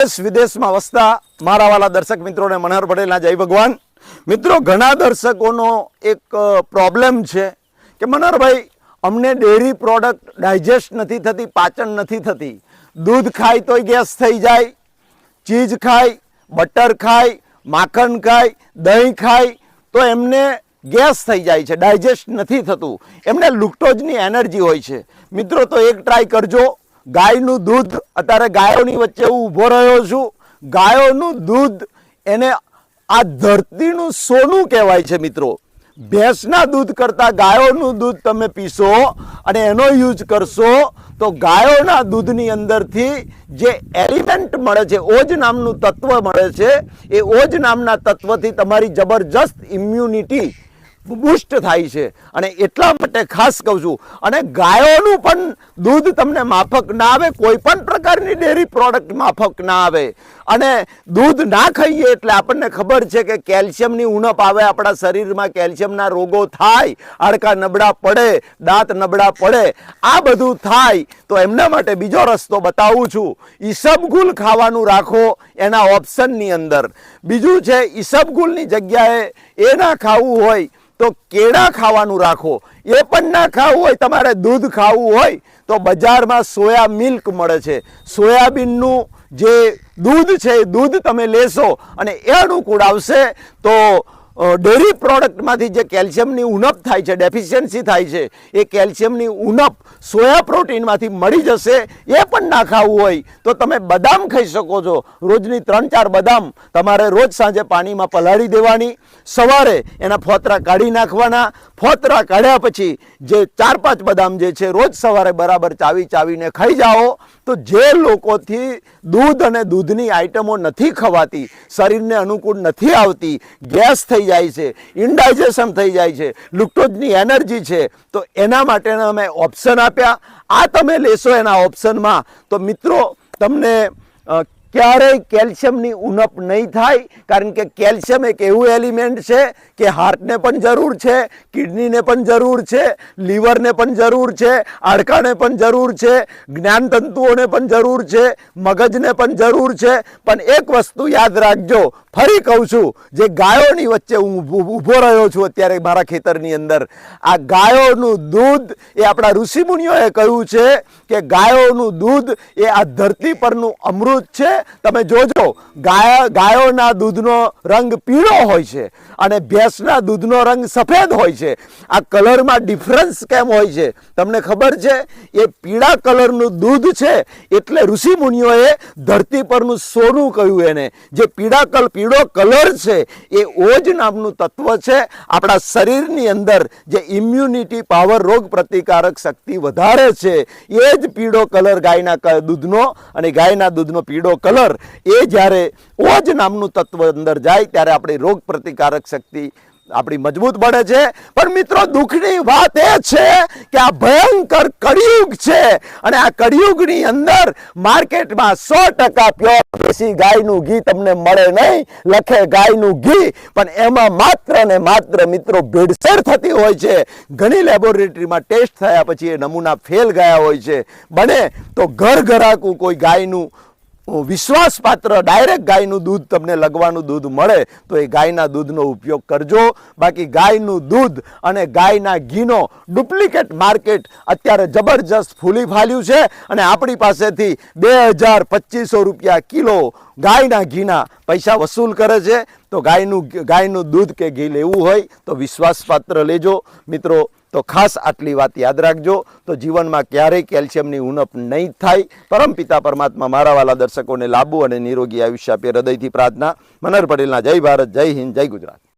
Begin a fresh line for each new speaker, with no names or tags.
દેશ વિદેશમાં વસતા મારા વાલા દર્શક મિત્રોને મનહર પટેલના જય ભગવાન. મિત્રો, ઘણા દર્શકોનો એક પ્રોબ્લેમ છે કે મનહરભાઈ, અમને ડેરી પ્રોડક્ટ ડાયજેસ્ટ નથી થતી, પાચન નથી થતી. દૂધ ખાય તોય ગેસ થઈ જાય ચીઝ ખાય, બટર ખાય, માખણ ખાય, દહીં ખાય, તો એમને ગેસ થઈ જાય છે ડાયજેસ્ટ નથી થતું. એમને લુક્ટોજની એનર્જી હોય છે. મિત્રો, તો એક ટ્રાય કરજો. ગાયનું દૂધ, અત્યારે ગાયોની વચ્ચે હું ઊભો રહ્યો છું. ગાયોનું દૂધ એને આ ધરતીનું સોનું કહેવાય છે મિત્રો. ભેંસના દૂધ કરતાં ગાયોનું દૂધ તમે પીશો અને એનો યુઝ કરશો તો ગાયોના દૂધની અંદરથી જે એલિમેન્ટ મળે છે, ઓજ નામનું તત્વ મળે છે, એ ઓજ નામના તત્વથી તમારી જબરજસ્ત ઇમ્યુનિટી બુસ્ટ થાય છે. અને એટલા માટે ખાસ કહું છું, અને ગાયોનું પણ દૂધ તમને માફક ના આવે, કોઈ પણ પ્રકારની ડેરી પ્રોડક્ટ માફક ના આવે. અને દૂધ ના ખાઈએ એટલે આપણને ખબર છે કે કેલ્શિયમની ઉણપ આવે, આપણા શરીરમાં કેલ્શિયમના રોગો થાય, હાડકા નબળા પડે, દાંત નબળા પડે, આ બધું થાય. તો એમના માટે બીજો રસ્તો બતાવું છું. ઈસબગુલ ખાવાનું રાખો એના ઓપ્શનની અંદર. બીજું છે ઈસબગુલની જગ્યાએ એ ના ખાવું હોય તો કેળા ખાવાનું રાખો. એ પણ ના ખાવું હોય, તમારે દૂધ ખાવું હોય, તો બજારમાં સોયા મિલ્ક મળે છે. સોયાબીનનું જે દૂધ છે, એ દૂધ તમે લેશો અને એ અનુકૂળ આવશે, તો ડેરી પ્રોડક્ટમાંથી જે કેલ્શિયમની ઉણપ થાય છે, ડેફિશિયન્સી થાય છે, એ કેલ્શિયમની ઉણપ સોયા પ્રોટીનમાંથી મળી જશે, એ પણ ના ખાવું હોય, તો તમે બદામ ખાઈ શકો છો. રોજની ત્રણ ચાર બદામ તમારે રોજ સાંજે પાણીમાં પલાળી દેવાની, સવારે એના ફોતરા કાઢી નાખવાના, ફોતરા કાઢ્યા પછી જે ચાર પાંચ બદામ જે છે, રોજ સવારે બરાબર ચાવી ચાવીને ખાઈ જાઓ, તો જે લોકોથી દૂધ અને દૂધની આઈટમો નથી ખવાતી, શરીરને અનુકૂળ નથી આવતી, ગેસ થઈ જાય છે ઇન્ડાઇજેશન થઈ જાય છે, લુક્ટોઝની એનર્જી છે, તો એના માટેના અમે ઓપ્શન આપ્યા. આ તમે લેશો એના ઓપ્શનમાં તો મિત્રો, તમને ક્યારેય કેલ્શિયમની ઉણપ નહીં થાય, કારણ કે કેલ્શિયમ એક એવું એલિમેન્ટ છે કે હાર્ટને પણ જરૂર છે, કિડનીને પણ જરૂર છે, લીવરને પણ જરૂર છે હાડકાને પણ જરૂર છે, જ્ઞાનતંતુઓને પણ જરૂર છે, મગજને પણ જરૂર છે. પણ એક વસ્તુ યાદ રાખજો, ફરી કહું છું, જે ગાયોની વચ્ચે હું ઊભો- રહ્યો છું અત્યારે મારા ખેતરની અંદર. આ ગાયોનું દૂધ એ આપણા ઋષિમુનિઓએ કહ્યું છે કે ગાયોનું દૂધ એ આ ધરતી પરનું અમૃત છે તમે જોજો, ગાય, ગાયોના દૂધનો રંગ પીળો હોય છે અને ભેંસના દૂધનો રંગ સફેદ હોય છે. આ કલરમાં ડિફરન્સ કેમ હોય છે? તમને ખબર છે? એ પીળા કલરનું દૂધ છે એટલે ઋષિ મુનિઓએ ધરતી પરનું સોનું કહ્યું એને. જે પીળા કલ, પીળો કલર છે, એ ઓજ નામનું તત્વ છે. આપણા શરીરની અંદર જે ઇમ્યુનિટી પાવર રોગ પ્રતિકારક શક્તિ વધારે છે, એ જ પીળો કલર ગાયના દૂધનો અને ગાયના દૂધનો પીળો કલર એ જ્યારે ઓજ નામનું તત્વ અંદર જાય, ત્યારે આપણી રોગ પ્રતિકારક શક્તિ આપણી મજબૂત બને છે. પણ મિત્રો, દુઃખની વાત એ છે કે આ ભયંકર કળિયુગ છે અને આ કળિયુગની અંદર માર્કેટમાં સો ટકા પ્યોર દેશી ગાયનું ઘી તમને મળે નહીં. લખે ગાયનું ઘી, પણ એમાં માત્ર ને માત્ર મિત્રો ભેળસેળ થતી હોય છે. ઘણી લેબોરેટરીમાં ટેસ્ટ થયા પછી એ નમૂના ફેલ ગયા હોય છે. બને તો ઘર ઘરાકું કોઈ ગાયનું વિશ્વાસપાત્ર ડાયરેક્ટ ગાયનું દૂધ તમને લગવાનું દૂધ મળે, તો એ ગાયના દૂધનો ઉપયોગ કરજો. બાકી ગાયનું દૂધ અને ગાયના ઘીનો ડુપ્લિકેટ માર્કેટ અત્યારે જબરજસ્ત ફૂલી ફાલ્યું છે અને આપણી પાસેથી બે હજાર પચીસો રૂપિયા કિલો ગાયના ઘીના પૈસા વસૂલ કરે છે. તો ગાયનું ગાયનું દૂધ કે ઘી લેવું હોય તો વિશ્વાસપાત્ર લેજો. મિત્રો તો ખાસ આટલી વાત યાદ રાખજો. તો જીવનમાં ક્યારેય કેલ્શિયમની ઉણપ નહીં થાય. પરમપિતા પરમાત્મા મારા વાલા દર્શકોને લાંબુ અને નિરોગી આયુષ્ય આપે હૃદયથી પ્રાર્થના. મનર પટેલના જય ભારત, જય હિન્દ, જય ગુજરાત.